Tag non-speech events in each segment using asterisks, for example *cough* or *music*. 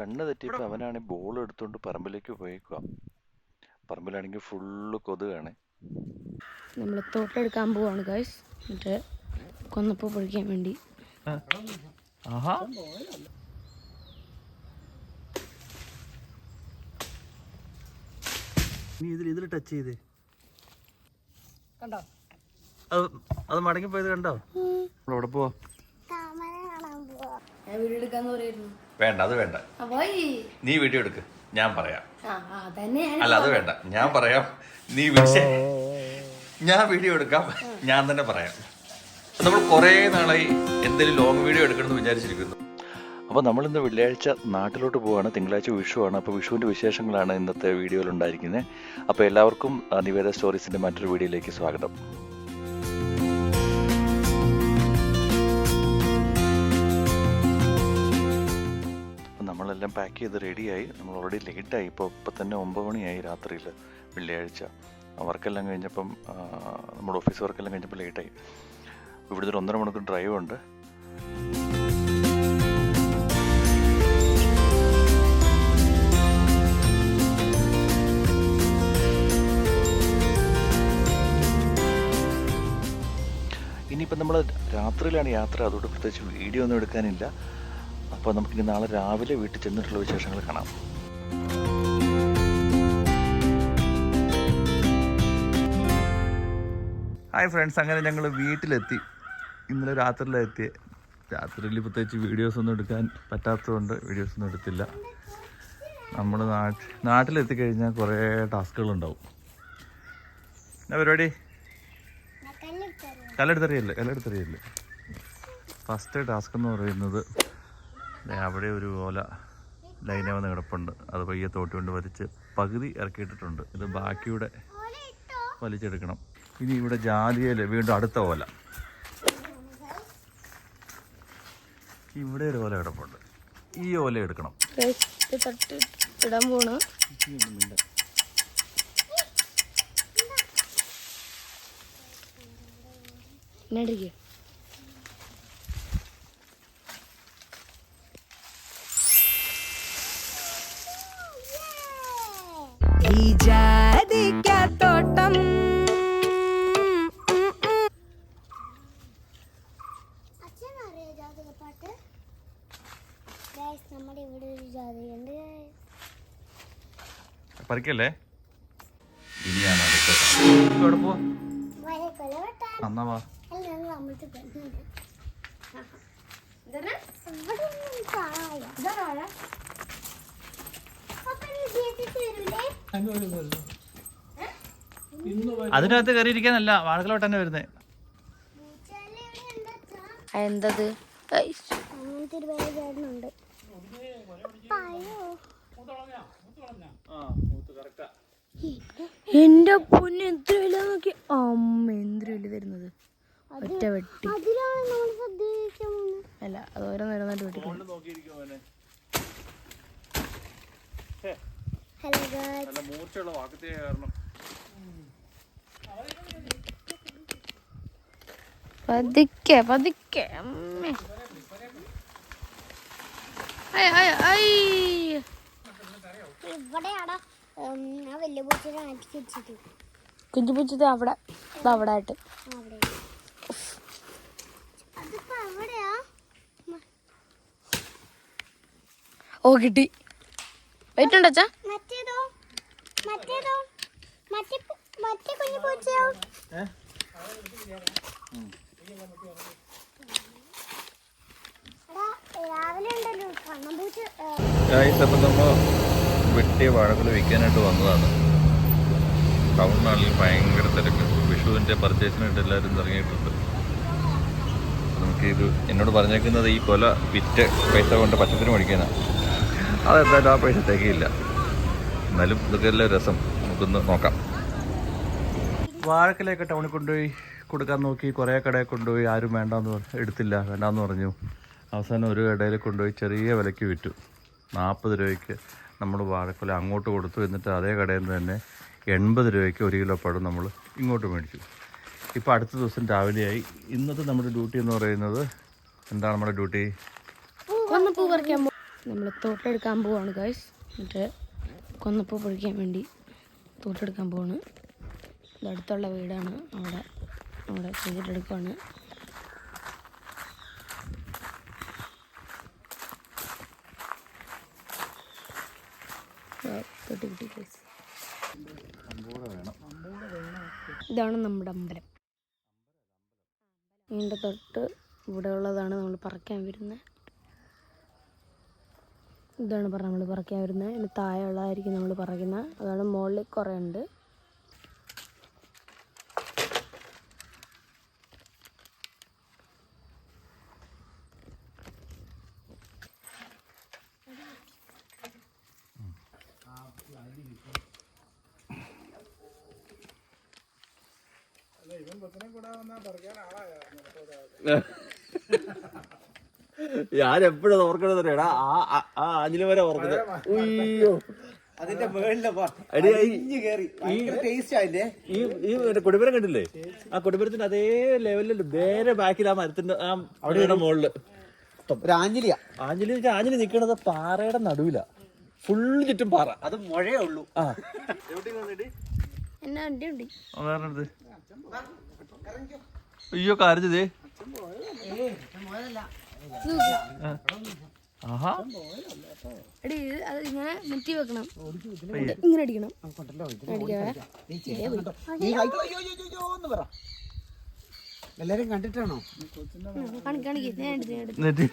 കണ്ണ് തെറ്റിയപ്പോൾ അവനാണ് ബോൾ എടുത്തുകൊണ്ട് പറമ്പിലേക്ക് പോയേക്കുക പറമ്പിലാണെങ്കിൽ ഫുള്ള് കൊതുകാണ്. നമ്മൾ തോട്ടെടുക്കാൻ പോവാണ് ഗൈസ് എന്നിട്ട് കൊന്നപ്പോ പൊഴിക്കാൻ വേണ്ടി. ആഹാ. നീ ഇതിൽ ഇതിൽ ടച്ച് ചെയ്തേ. കണ്ടോ? അത് അത് മടങ്ങി പോയത് കണ്ടോ? അവിടെ പോവാ ഞാൻ വീഡിയോ എടുക്കാന്ന് പറയായിരുന്നു വേണ്ട അത് വേണ്ട. നീ വീഡിയോ എടുക്ക് ഞാൻ പറയാം. അല്ല അത് വേണ്ട ഞാൻ പറയാം. നീ വിളിച്ചേ. ഞാൻ വീഡിയോ എടുക്കാം ഞാൻ തന്നെ പറയാം. നമ്മൾ കുറേ നാളായി എന്തെങ്കിലും ലോങ് വീഡിയോ എടുക്കണമെന്ന് വിചാരിച്ചിരിക്കുന്നു. അപ്പോൾ നമ്മളിന്ന് വെള്ളിയാഴ്ച നാട്ടിലോട്ട് പോവാണ് തിങ്കളാഴ്ച വിഷുവാണ് അപ്പോൾ വിഷുവിന്റെ വിശേഷങ്ങളാണ് ഇന്നത്തെ വീഡിയോയിൽ ഉണ്ടായിരിക്കുന്നത്. അപ്പോൾ എല്ലാവർക്കും നിവേദ സ്റ്റോറീസിന്റെ മറ്റൊരു വീഡിയോയിലേക്ക് സ്വാഗതം. നമ്മളെല്ലാം പാക്ക് ചെയ്ത് റെഡിയായി നമ്മൾ ഓൾറെഡി ലേറ്റായി ഇപ്പോൾ ഇപ്പം തന്നെ ഒമ്പത് മണിയായി രാത്രിയിൽ വെള്ളിയാഴ്ച. വർക്കെല്ലാം കഴിഞ്ഞപ്പം നമ്മുടെ ഓഫീസ് വർക്കെല്ലാം കഴിഞ്ഞപ്പോൾ ലേറ്റായി ഇവിടുത്തെ ഒന്നര മണിക്കൂർ ഡ്രൈവ് ഉണ്ട്. ഇനിയിപ്പോൾ നമ്മൾ രാത്രിയിലാണ് യാത്ര. അതുകൊണ്ട് പ്രത്യേകിച്ച് വീഡിയോ ഒന്നും എടുക്കാനില്ല. അപ്പോൾ നമുക്കിനി നാളെ രാവിലെ വീട്ടിൽ ചെന്നിട്ടുള്ള വിശേഷങ്ങൾ കാണാം. ഹായ് ഫ്രണ്ട്സ് അങ്ങനെ ഞങ്ങൾ വീട്ടിലെത്തി. ഇന്നലെ രാത്രിയിലെത്തി രാത്രിയിൽ പ്രത്യേകിച്ച് വീഡിയോസ് ഒന്നും എടുക്കാൻ പറ്റാത്തതുകൊണ്ട് വീഡിയോസ് ഒന്നും എടുത്തില്ല. നമ്മൾ നാട്ടിൽ നാട്ടിലെത്തി കഴിഞ്ഞാൽ കുറേ ടാസ്കുകളുണ്ടാവും. എന്നാ പരിപാടി? കല്ലെടുത്തറിയല്ലേ? കല്ലെടുത്തറിയല്ലേ ഫസ്റ്റ് ടാസ്ക് എന്ന് പറയുന്നത് അവിടെ ഒരു ഓല ലൈന വന്ന് കിടപ്പുണ്ട്. അത് പയ്യെ തോട്ടി കൊണ്ട് വലിച്ച് പകുതി ഇറക്കിയിട്ടിട്ടുണ്ട്. ഇത് ബാക്കിയുടെ വലിച്ചെടുക്കണം. ഇനി ഇവിടെ ജാതിയിൽ വീണ്ടും അടുത്ത ഓല. ഇവിടെ ഒരു ഓല കിടപ്പുണ്ട്. ഈ ഓല എടുക്കണം. ഇടാൻ പോണ്. എന്നിട്ടിരിക്കുക ഒന്നും ഇനിയാണ് അടുത്ത വരൂലേ? അതിനകത്ത് കയറിയിരിക്കാനല്ല വാഴകളോട്ട് തന്നെ അച്ഛാ. എന്തത് അങ്ങനത്തെ ഒരു പേര് ചേട്ടനുണ്ട് അയ്യോ എന്റെ പൊന്ന് എന്ത്ര വില നോക്കി? അമ്മ എന്ത്ര വരുന്നത് തരുന്നത്? ഒറ്റ വെട്ടി. അല്ല അത് ഓരോന്നോരോന്നായിട്ട് വെട്ടിക്കണം ഹലോ ഗായ്സ് നല്ല മൂർച്ചയുള്ള വാക്കത്തെ കാരണം. പതുക്കെ പതുക്കെ. അമ്മേ. ഇവിടെയാടാ. ആ വലിയ പൂച്ചയുടെ ആറ്റിക്ക് വെച്ചിട്ട് കുഞ്ഞു പുച്ചത് അവിടെ അവിടെ ആയിട്ട്. ഓ കിട്ടി. വെയിറ്റ് ഉണ്ട് അച്ഛാ? മറ്റേതോ? മറ്റേതോ? മറ്റേ കുഞ്ഞു പൂച്ചയോ? രാവിലെ ഉണ്ടല്ലോ. കണ്ണം വെട്ടിയ വാഴകൾ വിൽക്കാനായിട്ട് വന്നതാണ്. ടൗണിനാണെങ്കിൽ ഭയങ്കര തിരക്ക്. വിഷുവിന്റെ പർച്ചേസിനായിട്ട് എല്ലാവരും ഇറങ്ങിയിട്ടുണ്ട്. നമുക്ക് ഇത് എന്നോട് പറഞ്ഞേക്കുന്നത് ഈ കൊല വിറ്റ് പൈസ കൊണ്ട് പച്ചത്തിന് മേടിക്കാനാണ് അതെന്തായാലും ആ പൈസ തികയില്ല. എന്നാലും ഇതൊക്കെ എല്ലാം രസം. നമുക്കൊന്ന് നോക്കാം. വാഴക്കിലൊക്കെ ടൗണിൽ കൊണ്ടുപോയി കൊടുക്കാൻ നോക്കി കുറേ കടയിൽ കൊണ്ടുപോയി ആരും വേണ്ടാന്ന് എടുത്തില്ല വേണ്ടാന്ന് പറഞ്ഞു. അവസാനം ഒരു കടയിൽ കൊണ്ടുപോയി ചെറിയ വിലയ്ക്ക് വിറ്റു. നാൽപ്പത് രൂപയ്ക്ക് നമ്മൾ വാഴക്കുല അങ്ങോട്ട് കൊടുത്തു. എന്നിട്ട് അതേ കടയിൽ നിന്ന് തന്നെ എൺപത് രൂപയ്ക്ക് ഒരു കിലോ പഴം നമ്മൾ ഇങ്ങോട്ട് മേടിച്ചു. ഇപ്പോൾ അടുത്ത ദിവസം രാവിലെയായി. ഇന്നത്തെ നമ്മുടെ ഡ്യൂട്ടി എന്ന് പറയുന്നത് എന്താണ് നമ്മുടെ ഡ്യൂട്ടി? കൊന്നപ്പൂ പറിക്കാൻ നമ്മൾ തോട്ടെടുക്കാൻ പോവാണ് ഗൈസ് എന്നിട്ട് കൊന്നപ്പൂ പൊഴിക്കാൻ വേണ്ടി തോട്ടെടുക്കാൻ പോവാണ്. അടുത്തുള്ള വീടാണ്. അവിടെ അവിടെ ചെയ്തിട്ടെടുക്കുവാണ് ഇതാണ് നമ്മുടെ അമ്പലം. ഇതിന്റെ തൊട്ട് ഇവിടെ ഉള്ളതാണ് നമ്മൾ പറക്കാൻ വരുന്നത് ഇതാണ് നമ്മൾ പറക്കാൻ വരുന്നത് ഇതിന് താഴെ ഉള്ളതായിരിക്കും നമ്മൾ പറയുന്നത്. അതാണ് മുകളിൽ കുറേ ഉണ്ട്. *laughs* ഞാൻ എപ്പോഴും ഓർക്കണത് എടാ ആ ആ- ആ ആഞ്ഞിൽ വരെ ഓർക്കുന്നത്. ഉയ്യോ അതിന്റെ മേളിലെ ഈ- ഈ ഈ കൊടിമരം കണ്ടില്ലേ? ആ കൊടിമരത്തിന്റെ അതേ ലെവലിൽ നേരെ ബാക്കിൽ ആ മരത്തിന്റെ ആ അവിടെ മുകളിൽ. ഒരു ആഞ്ഞിലിയ. ആഞ്ഞിലി വെച്ചാൽ ആഞ്ഞിലി നിക്കണത് പാറയുടെ നടുവില. ഫുള്ള് ചുറ്റും പാറ. അത് മഴയേ ഉള്ളൂ. ആ. എന്നാ അതാരണത് അയ്യോ കരഞ്ഞതേ ആഹാ. എടി ഇത് അത് ഇങ്ങനെ മുറ്റി വെക്കണം. ഇങ്ങനെ അടിക്കണം. എല്ലാരും കണ്ടിട്ടാണോ? എന്നിട്ട്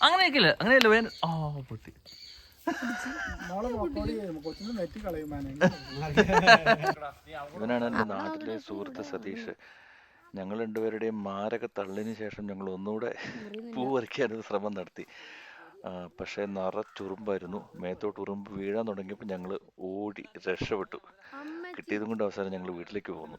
അങ്ങനെയൊക്കെയല്ല അങ്ങനെയല്ല ആ പൊട്ടി. ഇവനാണ് എന്റെ നാട്ടിലെ സുഹൃത്ത് സതീഷ്. ഞങ്ങൾ രണ്ടുപേരുടെയും മാരക തള്ളിന് ശേഷം ഞങ്ങൾ ഒന്നുകൂടെ പൂ വരയ്ക്കാനൊരു ശ്രമം നടത്തി. പക്ഷെ പക്ഷേ നിറച്ചുറുമ്പായിരുന്നു മേത്തോട്ട് ഉറുമ്പ് വീഴാൻ തുടങ്ങിയപ്പോൾ ഞങ്ങൾ ഓടി രക്ഷപ്പെട്ടു. കിട്ടിയതും കൊണ്ട് അവസാനം ഞങ്ങൾ വീട്ടിലേക്ക് പോന്നു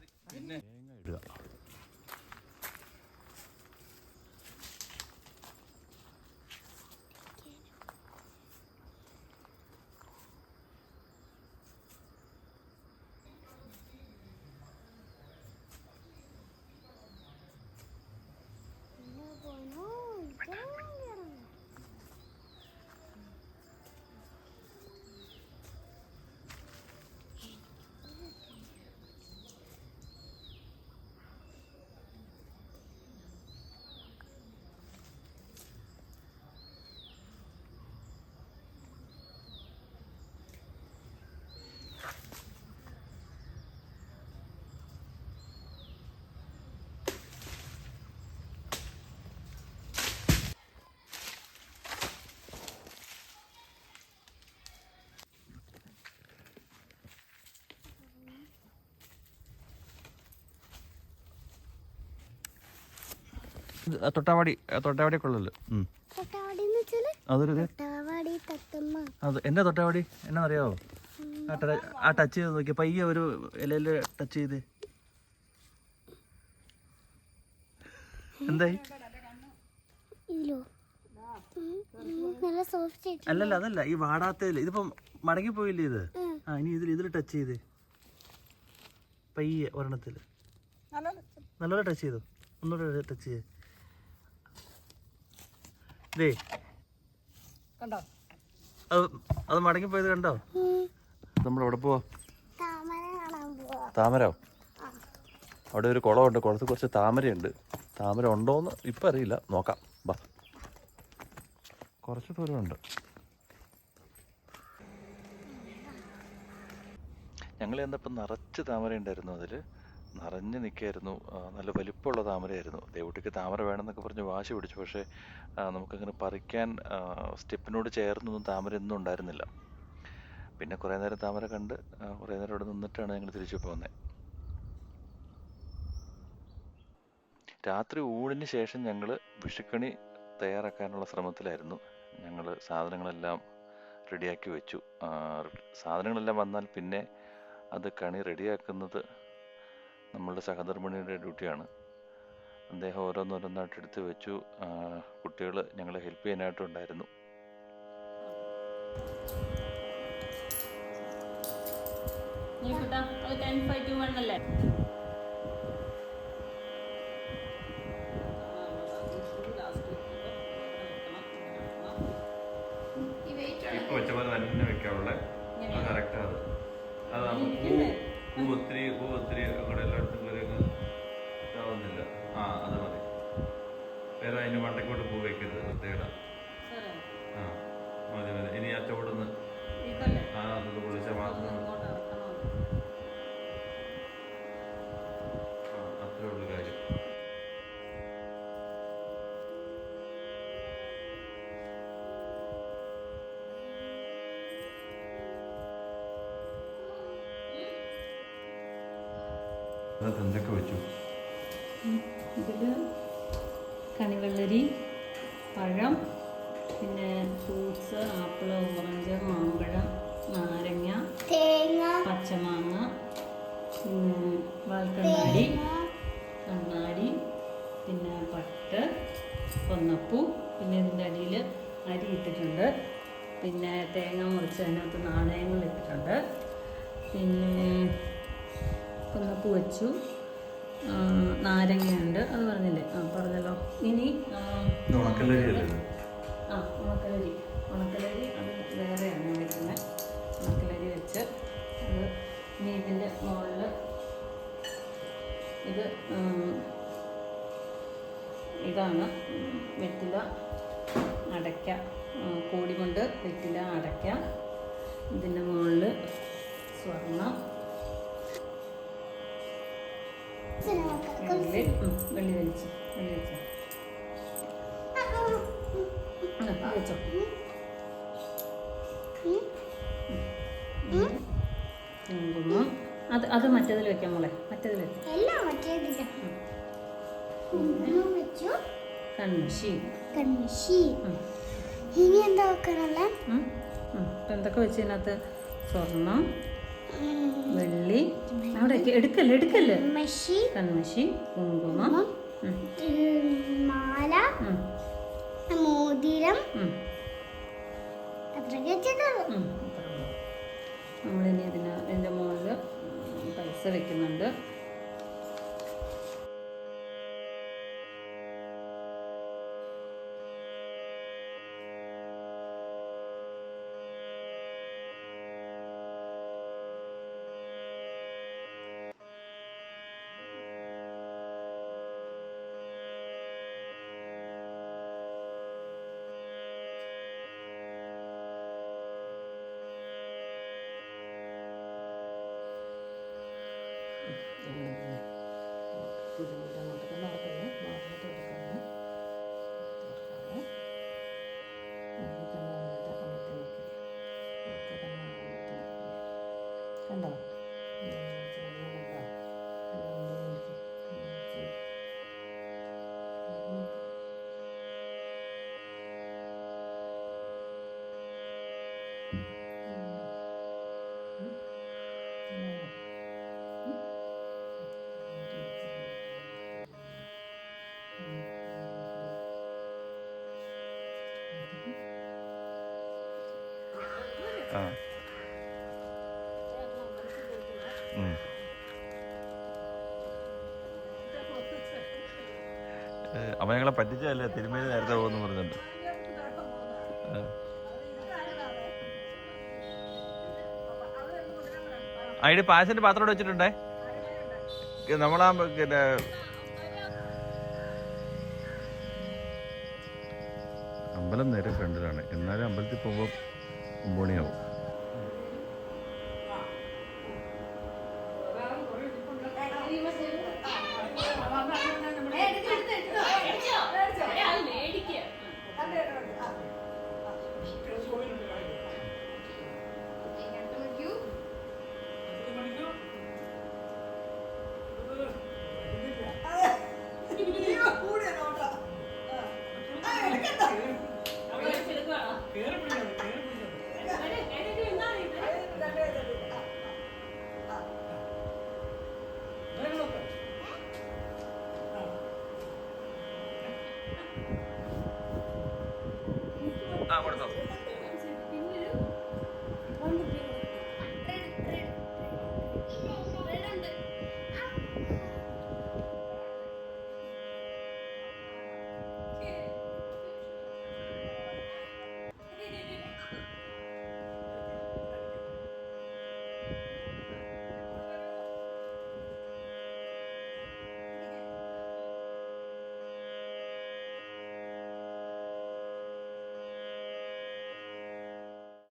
തൊട്ടാവാടി തൊട്ടാവാടി കൊള്ളല്ലോ എന്ന് അതൊരു തൊട്ടാവാടി തത്തമ്മ. അത് എന്റെ തൊട്ടാവാടി? എന്നറിയാവോ ആ ആ ടച്ച് ചെയ്ത് നോക്കി പയ്യെ ഒരു ഇലയിൽ ടച്ച് ചെയ്ത്. എന്തായി? അല്ലല്ല അതല്ല ഈ വാടാത്തതിൽ ഇതിപ്പം മടങ്ങി പോയില്ലേ ഇത് ആ ഇനി ഇതിൽ ഇതിൽ ടച്ച് ചെയ്ത്. പയ്യെ ഒരെണ്ണത്തിൽ. നല്ലോണം ടച്ച് ചെയ്തു? ഒന്നുകൂടെ ടച്ച് ചെയ്ത് ദേ. കണ്ടോ? അത് അത് മടങ്ങി പോയത് കണ്ടോ? നമ്മൾ അവിടെ പോവാ. താമര കാണാൻ പോവാ താമരോ അവിടെ ഒരു കുളമുണ്ട്. കുളത്തിൽ കുറച്ച് താമരയുണ്ട്. താമര ഉണ്ടോന്ന് ഇപ്പം അറിയില്ല. നോക്കാം. ബാ. കുറച്ച് ദൂരമുണ്ട്. ഞങ്ങൾ ചെന്നപ്പോൾ നിറച്ച് താമര ഉണ്ടായിരുന്നു അതിൽ നിറഞ്ഞ് നിൽക്കായിരുന്നു നല്ല വലിപ്പമുള്ള താമരയായിരുന്നു. ദേവുട്ടിക്ക് താമര വേണമെന്നൊക്കെ പറഞ്ഞ് വാശി പിടിച്ചു. പക്ഷേ നമുക്കങ്ങനെ പറിക്കാൻ സ്റ്റെപ്പിനോട് ചേർന്നൊന്നും താമര ഒന്നും ഉണ്ടായിരുന്നില്ല. പിന്നെ കുറേ നേരം താമര കണ്ട് കുറേ നേരം അവിടെ നിന്നിട്ടാണ് ഞങ്ങൾ തിരിച്ചു പോകുന്നത് രാത്രി ഊണിന് ശേഷം ഞങ്ങൾ വിഷുക്കണി തയ്യാറാക്കാനുള്ള ശ്രമത്തിലായിരുന്നു. ഞങ്ങൾ സാധനങ്ങളെല്ലാം റെഡിയാക്കി വെച്ചു. സാധനങ്ങളെല്ലാം വന്നാൽ പിന്നെ അത് കണി റെഡിയാക്കുന്നത് നമ്മളുടെ സഹധർമ്മിണിയുടെ ഡ്യൂട്ടിയാണ്. അദ്ദേഹം ഓരോന്നോരോന്നായിട്ട് എടുത്തു വെച്ചു കുട്ടികൾ ഞങ്ങളെ ഹെൽപ്പ് ചെയ്യാനായിട്ടുണ്ടായിരുന്നു. അല്ലേ? ഇപ്പൊ വെച്ച പോലെ തന്നെ വെക്കാവുള്ള. കറക്റ്റ് അത് അത് നമുക്ക് പൂ ഒത്തിരി ഹൂ ഒത്തിരി അങ്ങോട്ട് എല്ലായിടത്തും കയറി അങ്ങ് ഇതാവുന്നില്ല. ആ അത് മതി. വേറെ അതിന് മണ്ടക്കോട്ട് പൂ വെക്കരുത് പ്രത്യേകത ആ മതി മതി. ഇനി ആ ചുവടുന്ന് ആ അത് വിളിച്ചാൽ മാത്രം അതിനകത്ത് എന്തൊക്കെ വെച്ചു? ഇതിൽ കണിവെള്ളരി പഴം പിന്നെ ഫ്രൂട്ട്സ് ആപ്പിൾ ഓറഞ്ച് മാമ്പഴം നാരങ്ങ തേങ്ങ പച്ചമാങ്ങ പിന്നെ വാൽക്കണ്ണാടി കണ്ണാടി പിന്നെ പട്ട് കൊന്നപ്പൂ പിന്നെ ഇതിന്റെ അടിയിൽ അരി ഇട്ടിട്ടുണ്ട്. പിന്നെ തേങ്ങ മുറിച്ച് അതിനകത്ത് നാണയങ്ങൾ ഇട്ടിട്ടുണ്ട്. പിന്നെ കൊന്നപ്പൂ വെച്ചു നാരങ്ങയുണ്ട്. അത് പറഞ്ഞില്ലേ? ആ പറഞ്ഞല്ലോ. ഇനി ആ, ഉണക്കലരി. ഉണക്കലരി അത് വേറെയാണ് വെക്കുന്നത്. ഉണക്കലരി വെച്ച് അത് ഇനി ഇതിന്റെ മുകളിൽ ഇത് ഇതാണ്. വെറ്റില അടയ്ക്ക കോടി കൊണ്ട് വെറ്റില അടയ്ക്ക ഇതിന്റെ മുകളിൽ സ്വർണം വെള്ളി ഉം, വെള്ളി വലിച്ച് വെള്ളി വെച്ചോ. ആ, വെച്ചോ. കുങ്കുമം അത് അത് മറ്റേതിൽ വെക്കാം മോളെ മറ്റേതിൽ വെക്കാം. ഇനി എന്താ വെക്കാനുള്ള? എന്തൊക്കെ വെച്ചതിനകത്ത് സ്വർണം വെള്ളി. അവിടെ എടുക്കല്ലേ എടുക്കല്ലേ? മഷി കൺമഷി കുങ്കുമം. മാല. മോതിരം. നമ്മളിനി ഇതിന് ഇതിന്റെ മുകളിൽ പൈസ വെക്കുന്നുണ്ട്. ആ. അവൻ ഞങ്ങളെ പറ്റിച്ചല്ലേ തിരുമേനി നേരത്തെ പോകുന്നു പറഞ്ഞിട്ടുണ്ട് അതിന് പാസിന്റെ പാത്രം ഇവിടെ വെച്ചിട്ടുണ്ടേ? നമ്മളാ പിന്നെ അമ്പലം നേരെ ഫ്രണ്ടിലാണ്. എന്നാലും അമ്പലത്തിൽ പോകുമ്പോൾ ഒമ്പണിയാവും